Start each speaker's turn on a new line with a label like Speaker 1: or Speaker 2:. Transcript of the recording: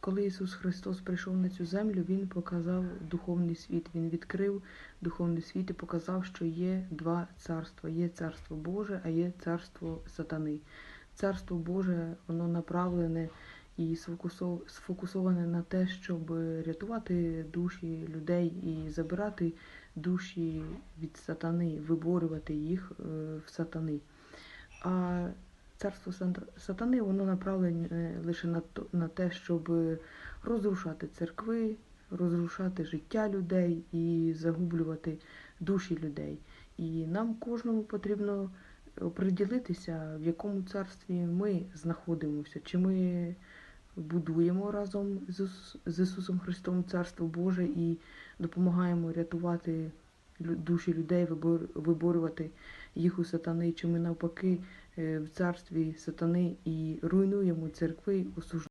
Speaker 1: Коли Ісус Христос прийшов на цю землю, Він показав духовний світ. Він відкрив духовний світ і показав, що є два царства. Є царство Боже, а є царство сатани. Царство Боже, воно направлене і сфокусоване на те, щоб рятувати душі людей і забирати душі від сатани, виборювати їх е, в сатани. А царство сатани воно направлене лише на, на те, щоб розрушати церкви, розрушати життя людей і загублювати душі людей. І нам кожному потрібно оприділитися, в якому царстві ми знаходимося, чи ми будуємо разом з Ісусом Христом Царство Боже і допомагаємо рятувати душі людей, вибор- виборювати їх у сатани, чи ми навпаки е, в царстві сатани і руйнуємо церкви, осуждаємо.